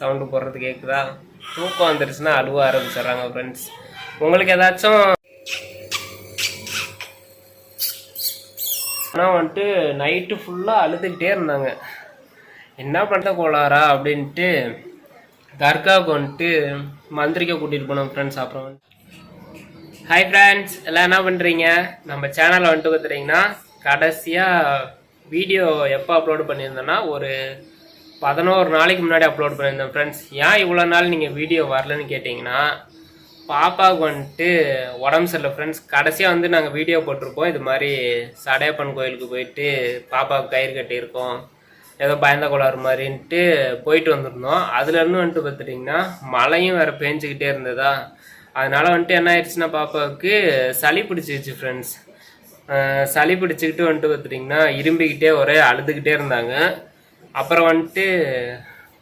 Sound போடுறது கேட்குதா தூக்கம் வந்துருச்சுன்னா அழுவ ஆரம்பிச்சிடுறாங்க ஃப்ரெண்ட்ஸ் உங்களுக்கு ஏதாச்சும் ஆனால் வந்துட்டு நைட்டு ஃபுல்லாக அழுதுகிட்டே இருந்தாங்க. என்ன பண்ணுற கோளாரா அப்படின்ட்டு தர்காவுக்கு வந்துட்டு மந்திரிக்க கூட்டிகிட்டு போனோம் ஃப்ரெண்ட்ஸ் அப்புறம் வந்துட்டு ஹாய் ஃப்ரெண்ட்ஸ் எல்லாம் என்ன பண்ணுறீங்க நம்ம சேனலில் வந்துட்டு பார்த்துட்டிங்கன்னா கடைசியாக வீடியோ எப்போ அப்லோடு பண்ணியிருந்தோன்னா ஒரு பதினோரு நாளைக்கு முன்னாடி அப்லோட் பண்ணியிருந்தேன் ஃப்ரெண்ட்ஸ் ஏன் இவ்வளோ நாள் நீங்கள் வீடியோ வரலன்னு கேட்டிங்கன்னா பாப்பாவுக்கு வந்துட்டு உடம்பு சரியில்லை ஃப்ரெண்ட்ஸ் கடைசியாக வந்து நாங்கள் வீடியோ போட்டிருப்போம் இது மாதிரி சடையப்பன் கோயிலுக்கு போயிட்டு பாப்பாவுக்கு கயிறு கட்டியிருக்கோம். ஏதோ பயந்த கோளாறு மாதிரின்ட்டு போயிட்டு வந்திருந்தோம். அதுலேருந்து வந்துட்டு பார்த்துட்டிங்கன்னா மழையும் வேறு பேஞ்சிக்கிட்டே இருந்ததா? அதனால் வந்துட்டு என்ன ஆயிடுச்சுன்னா பாப்பாவுக்கு சளி பிடிச்சிருச்சு ஃப்ரெண்ட்ஸ் சளி பிடிச்சிக்கிட்டு வந்துட்டு பார்த்துட்டிங்கன்னா இரும்பிக்கிட்டே ஒரே அழுதுகிட்டே இருந்தாங்க. அப்புறம் வந்துட்டு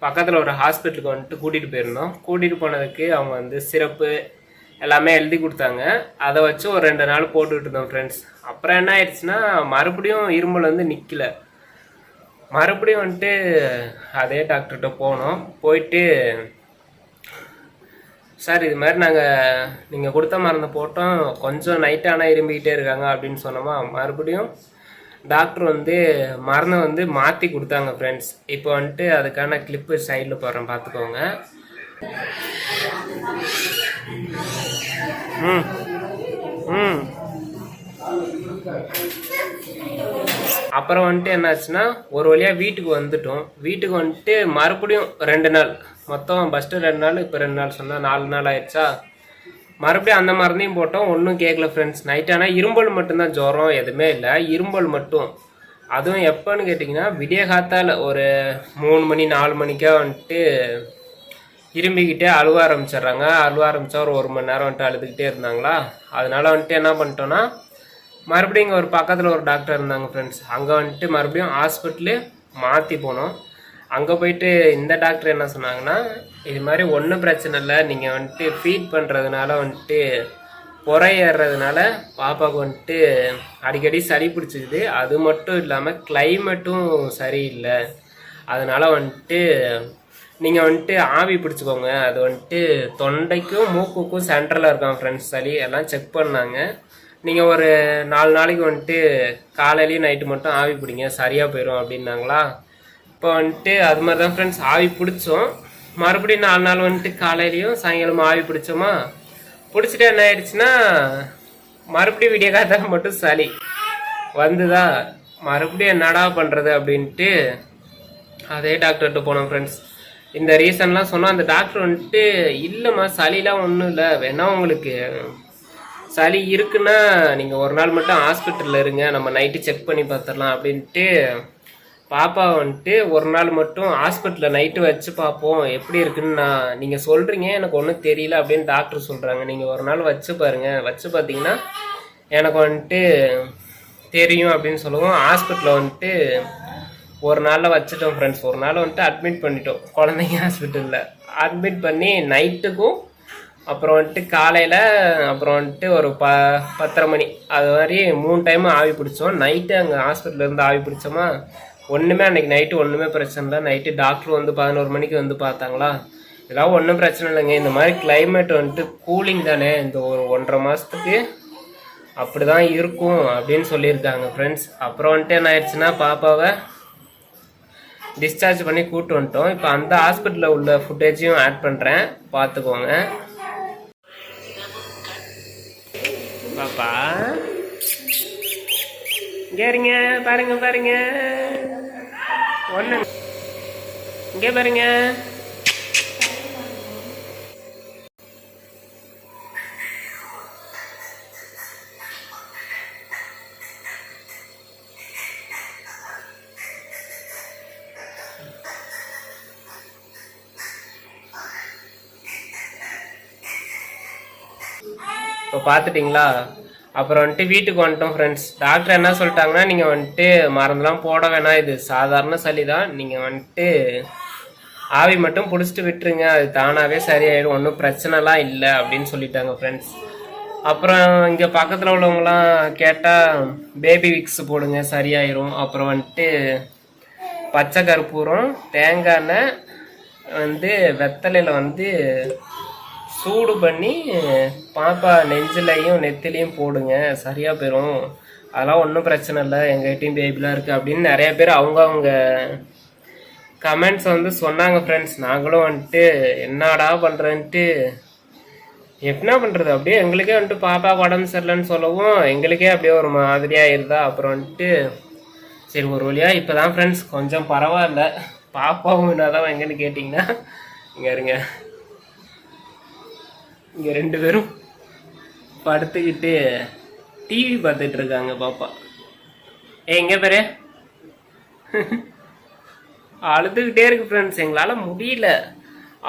பக்கத்தில் ஒரு ஹாஸ்பிட்டலுக்கு வந்துட்டு கூட்டிகிட்டு போயிருந்தோம். கூட்டிகிட்டு போனதுக்கு அவங்க வந்து சிறப்பு எல்லாமே எழுதி கொடுத்தாங்க. அதை வச்சு ஒரு ரெண்டு நாள் போட்டுக்கிட்டு இருந்தோம் ஃப்ரெண்ட்ஸ் அப்புறம் என்ன ஆயிடுச்சுன்னா மறுபடியும் இருமல் வந்து நிற்கல மறுபடியும் வந்துட்டு அதே டாக்டர்கிட்ட போனோம். போயிட்டு சார் இது மாதிரி நாங்கள் நீங்கள் கொடுத்த மருந்தை போட்டோம். கொஞ்சம் நைட் ஆனால் இரும்பிக்கிட்டே இருக்காங்க அப்படின்னு சொன்னோமா. மறுபடியும் டாக்டர் வந்து மருந்தை வந்து மாற்றி கொடுத்தாங்க ஃப்ரெண்ட்ஸ் இப்போ வந்துட்டு அதுக்கான கிளிப்பு சைடில் போடுறேன் பார்த்துக்கோங்க. ம் ம். அப்புறம் வந்துட்டு என்னாச்சுன்னா ஒரு வழியாக வீட்டுக்கு வந்துட்டோம். வீட்டுக்கு வந்துட்டு மறுபடியும் ரெண்டு நாள். மொத்தம் ஃபஸ்ட்டு ரெண்டு நாள் இப்போ ரெண்டு நாள் சொன்னால் நாலு நாள் ஆயிடுச்சா? மறுபடியும் அந்த மருந்தையும் போட்டோம். ஒன்றும் கேட்கல ஃப்ரெண்ட்ஸ் நைட் ஆனால் இரும்பல் மட்டும்தான் ஜுரம் எதுவுமே இல்லை. இரும்பல் மட்டும். அதுவும் எப்போன்னு கேட்டிங்கன்னா விடிய காத்தால் ஒரு மூணு மணி நாலு மணிக்கா வந்துட்டு இரும்பிக்கிட்டே அழுவ ஆரம்பிச்சிடுறாங்க. அழுவ ஆரம்பித்தா ஒரு ஒரு மணி நேரம் வந்துட்டு அழுதுகிட்டே இருந்தாங்களா? அதனால் வந்துட்டு என்ன பண்ணிட்டோன்னா மறுபடியும் இங்கே ஒரு பக்கத்தில் ஒரு டாக்டர் இருந்தாங்க ஃப்ரெண்ட்ஸ் அங்கே வந்துட்டு மறுபடியும் ஹாஸ்பிட்டலு மாற்றி போனோம். அங்கே போயிட்டு இந்த டாக்டர் என்ன சொன்னாங்கன்னா இது மாதிரி ஒன்றும் பிரச்சனை இல்லை நீங்கள் வந்துட்டு ஃபீட் பண்ணுறதுனால வந்துட்டு புறை ஏறுறதுனால பாப்பாவுக்கு வந்துட்டு அடிக்கடி சளி பிடிச்சிக்குது அது மட்டும் இல்லாமல் கிளைமேட்டும் சரியில்லை. அதனால் வந்துட்டு நீங்கள் வந்துட்டு ஆவி பிடிச்சிக்கோங்க. அது வந்துட்டு தொண்டைக்கும் மூக்குக்கும் சென்டரில் இருக்கான் ஃப்ரெண்ட்ஸ் சளி எல்லாம் செக் பண்ணாங்க. நீங்கள் ஒரு நாலு நாளைக்கு வந்துட்டு காலையிலையும் நைட்டு மட்டும் ஆவி பிடிங்க. சரியாக போயிடும் அப்படின்னாங்களா? இப்போ வந்துட்டு அது மாதிரி தான் ஃப்ரெண்ட்ஸ் ஆவி பிடிச்சோம். மறுபடியும் நாலு நாள் வந்துட்டு காலையிலையும் சாயங்காலமும் ஆவி பிடிச்சோமா? பிடிச்சிட்டு என்ன ஆயிடுச்சுன்னா மறுபடியும் வீடியோ காத்தால மட்டும் சளி. வந்துதா? மறுபடியும் என்னடா பண்ணுறது அப்படின்ட்டு அதே டாக்டர்கிட்ட போனோம் ஃப்ரெண்ட்ஸ் இந்த ரீசன்லாம் சொன்னால் அந்த டாக்டர் வந்துட்டு இல்லைம்மா சளிலாம் ஒன்றும் இல்லை. வேணா உங்களுக்கு சளி இருக்குன்னா நீங்கள் ஒரு நாள் மட்டும் ஹாஸ்பிட்டலில் இருங்க. நம்ம நைட்டு செக் பண்ணி பார்த்துடலாம். அப்படின்ட்டு பாப்பா வந்துட்டு ஒரு நாள் மட்டும் ஹாஸ்பிட்டலில் நைட்டு வச்சு பார்ப்போம் எப்படி இருக்குன்னு நான் நீங்கள் சொல்கிறீங்க எனக்கு ஒன்றும் தெரியல அப்படின்னு டாக்டர் சொல்கிறாங்க நீங்கள் ஒரு நாள் வச்சு பாருங்கள் வச்சு பார்த்தீங்கன்னா எனக்கு வந்துட்டு தெரியும் அப்படின்னு சொல்லுவோம். ஹாஸ்பிட்டலில் வந்துட்டு ஒரு நாளில் வச்சுட்டோம் ஃப்ரெண்ட்ஸ் ஒரு நாள் வந்துட்டு அட்மிட் பண்ணிட்டோம். குழந்தைங்க ஹாஸ்பிட்டலில் அட்மிட் பண்ணி நைட்டுக்கும் அப்புறம் வந்துட்டு காலையில் அப்புறம் வந்துட்டு ஒரு ப பத்தரை மணி. அது மாதிரி மூணு டைமும் ஆவி பிடிச்சோம். நைட்டு அங்கே ஹாஸ்பிட்டலேருந்து ஆவி பிடிச்சோமா? ஒன்றுமே அன்றைக்கி நைட்டு ஒன்றுமே பிரச்சனை இல்லை. நைட்டு டாக்டர் வந்து பதினோரு மணிக்கு வந்து பார்த்தாங்களா? இதெல்லாம் ஒன்றும் பிரச்சனை இல்லைங்க. இந்த மாதிரி கிளைமேட் வந்துட்டு கூலிங் தானே. இந்த ஒரு ஒன்றரை மாதத்துக்கு அப்படி தான் இருக்கும் அப்படின்னு சொல்லியிருக்காங்க ஃப்ரெண்ட்ஸ் அப்புறம் வந்துட்டு என்ன ஆயிடுச்சுன்னா பாப்பாவை டிஸ்சார்ஜ் பண்ணி கூப்பிட்டு வந்துட்டோம். இப்போ அந்த ஹாஸ்பிட்டலில் உள்ள ஃபுட்டேஜையும் ஆட் பண்ணுறேன் பார்த்துக்கோங்க. பாப்பா. இங்கே இருங்க. பாருங்க பாருங்க. ஒன்று இங்கே பாருங்க. இப்போ பார்த்துட்டிங்களா? அப்புறம் வந்துட்டு வீட்டுக்கு வந்துட்டோம் ஃப்ரெண்ட்ஸ் டாக்டர் என்ன சொல்லிட்டாங்கன்னா நீங்கள் வந்துட்டு மருந்துலாம் போட வேணாம். இது சாதாரண சளி தான். நீங்கள் வந்துட்டு ஆவி மட்டும் பிடிச்சிட்டு விட்டுருங்க. அது தானாகவே சரியாயிடும். ஒன்றும் பிரச்சனைலாம் இல்லை அப்படின்னு சொல்லிட்டாங்க ஃப்ரெண்ட்ஸ் அப்புறம் இங்கே பக்கத்தில் உள்ளவங்களாம் கேட்டால் பேபி விக்ஸ் போடுங்க சரியாயிரும். அப்புறம் வந்துட்டு பச்சை கற்பூரம் தேங்காய் எண்ணெய் வந்து வெத்தலையில் வந்து சூடு பண்ணி பாப்பா நெஞ்சிலையும் நெத்திலையும் போடுங்க. சரியாக போயிடும் அதெல்லாம் ஒன்றும் பிரச்சனை இல்லை. எங்ககிட்டயும் பேபிலாம் இருக்குது அப்படின்னு நிறைய பேர் அவங்கவுங்க கமெண்ட்ஸ் வந்து சொன்னாங்க ஃப்ரெண்ட்ஸ் நாங்களும் வந்துட்டு என்னடா பண்ணுறேன்ட்டு என்ன பண்ணுறது அப்படியே எங்களுக்கே வந்துட்டு பாப்பா உடம்பு சரியில்லைன்னு சொல்லவும் எங்களுக்கே அப்படியே ஒரு மாதிரியாக இருந்தா அப்புறம் வந்துட்டு சரி ஒரு வழியாக இப்போ தான் ஃப்ரெண்ட்ஸ் கொஞ்சம் பரவாயில்ல. பாப்பாவும் என்னதான் எங்கன்னு கேட்டிங்கன்னா இங்கே இருங்க. இங்கே ரெண்டு பேரும் படுத்துக்கிட்டு டிவி பார்த்துட்டு இருக்காங்க பாப்பா. ஏ எங்கே பேரு? அழுதுகிட்டே இருக்கு ஃப்ரெண்ட்ஸ் எங்களால் முடியல.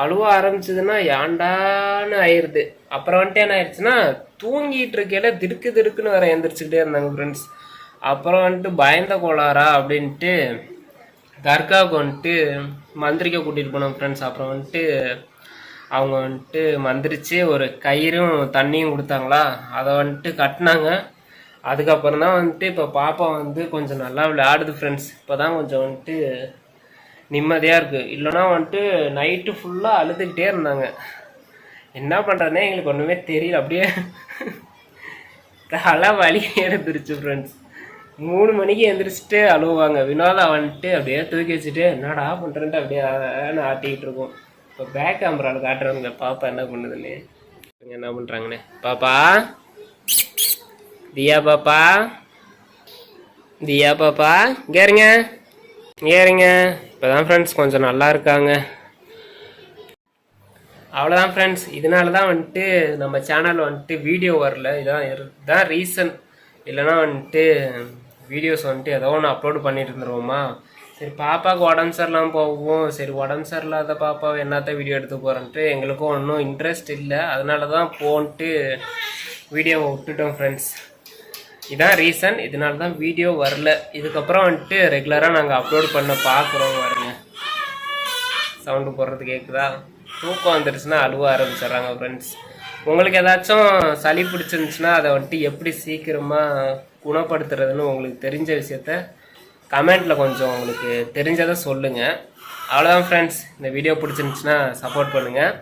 அழுவ ஆரம்பிச்சதுன்னா ஏண்டான்னு ஆயிடுது அப்புறம் வந்துட்டு என்ன ஆயிடுச்சுன்னா தூங்கிட்டு இருக்கையில திடுக்கு திடுக்குன்னு வேற எந்திரிச்சுக்கிட்டே இருந்தாங்க ஃப்ரெண்ட்ஸ் அப்புறம் வந்துட்டு பயந்த கோளாரா அப்படின்ட்டு தர்காவுக்கு வந்துட்டு மந்திரிக்க கூட்டிகிட்டு போனோம் ஃப்ரெண்ட்ஸ் அப்புறம் வந்துட்டு அவங்க வந்துட்டு மந்திரிச்சு ஒரு கயிறும் தண்ணியும் கொடுத்தாங்களா? அதை வந்துட்டு கட்டினாங்க. அதுக்கப்புறம் தான் வந்துட்டு இப்போ பாப்பா வந்து கொஞ்சம் நல்லா விளையாடுது ஃப்ரெண்ட்ஸ் இப்போ தான் கொஞ்சம் வந்துட்டு நிம்மதியாக இருக்குது இல்லைன்னா வந்துட்டு நைட்டு ஃபுல்லாக அழுதுகிட்டே இருந்தாங்க. என்ன பண்ணுறதுனே எங்களுக்கு ஒன்றுமே தெரியல. அப்படியே தலை வலி எடுத்துருச்சு ஃப்ரெண்ட்ஸ் மூணு மணிக்கு எந்திரிச்சிட்டு அழுவாங்க. வினோதா வந்துட்டு அப்படியே தூக்கி வச்சுட்டு என்னடா பண்ணுறேன்ட்டு அப்படியே ஆட்டிக்கிட்டு இருக்கோம். இப்போ பேக் கேமராவில் காட்டுறவங்க பாப்பா என்ன பண்ணுதுன்னு. என்ன பண்ணுறாங்கண்ணே பாப்பா. தியா பாப்பா. தியா பாப்பா. இங்கே இருங்க. இங்கே இருங்க. இப்போ தான் ஃப்ரெண்ட்ஸ் கொஞ்சம் நல்லா இருக்காங்க. அவ்வளோதான் ஃப்ரெண்ட்ஸ் இதனால தான் வந்துட்டு நம்ம சேனல் வந்துட்டு வீடியோ வரல. இதான் இரு- இதான் ரீசன் இல்லைன்னா வந்துட்டு வீடியோஸ் வந்துட்டு ஏதோ ஒன்று அப்லோடு பண்ணிட்டு இருந்துருவோமா? சரி பாப்பாவுக்கு உடம்பு சரியில்லாமல் போவோம் சரி உடம்பு சரியில்லாத பாப்பாவை என்னத்த வீடியோ எடுத்து போகிறேன்ட்டு எங்களுக்கும் ஒன்றும் இன்ட்ரெஸ்ட் இல்லை. அதனால தான் போன்ட்டு வீடியோவை விட்டுட்டோம் ஃப்ரெண்ட்ஸ் இதான் ரீசன் இதனால தான் வீடியோ வரல. இதுக்கப்புறம் வந்துட்டு ரெகுலராக நாங்கள் அப்லோட் பண்ண பார்க்குறோம் பாருங்க. சவுண்டு போடுறது கேட்குதா தூக்கம் வந்துருச்சுன்னா அழுவ ஆரம்பிச்சிடுறாங்க ஃப்ரெண்ட்ஸ் உங்களுக்கு ஏதாச்சும் சளி பிடிச்சிருந்துச்சுன்னா அதை வந்துட்டு எப்படி சீக்கிரமாக குணப்படுத்துறதுன்னு உங்களுக்கு தெரிஞ்ச விஷயத்த கமெண்ட்டில் கொஞ்சம் உங்களுக்கு தெரிஞ்சதை சொல்லுங்கள் அவ்வளோதான் ஃப்ரெண்ட்ஸ் இந்த வீடியோ பிடிச்சிருந்துச்சுன்னா சப்போர்ட் பண்ணுங்கள்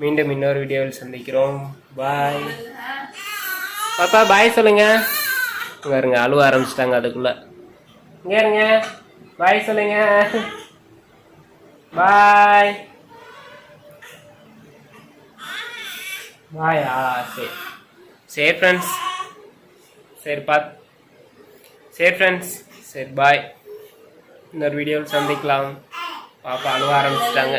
மீண்டும் இன்னொரு வீடியோவில் சந்திக்கிறோம். பாய் பாப்பா பாய் சொல்லுங்கள் இங்க அழுவ ஆரம்பிச்சிட்டாங்க அதுக்குள்ளே. இங்கே இருங்க. பாய் சொல்லுங்கள் பாய் பாயா சரி. சரி ஃப்ரெண்ட்ஸ் சரி பாத் சரி ஃப்ரெண்ட்ஸ் சரி பாய் இன்னொரு வீடியோவில் சந்திக்கலாம். பாப்பா அழுவ ஆரம்பிச்சிட்டாங்க.